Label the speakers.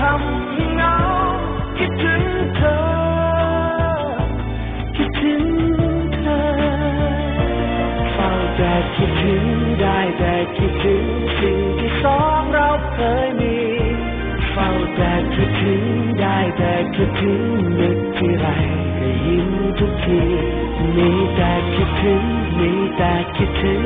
Speaker 1: ทำให้เหงาคิดถึงเธอ คิดถึงเธอเฝ้าแต่คิดถึงได้แต่คิดถึงสิ่งที่สองเราเคยมีเฝ้าแต่คิดถึงได้แต่คิดถึงนึกที่ไรก็ยิ้มทุกทีมีแต่คิดถึงมีแต่คิดถึง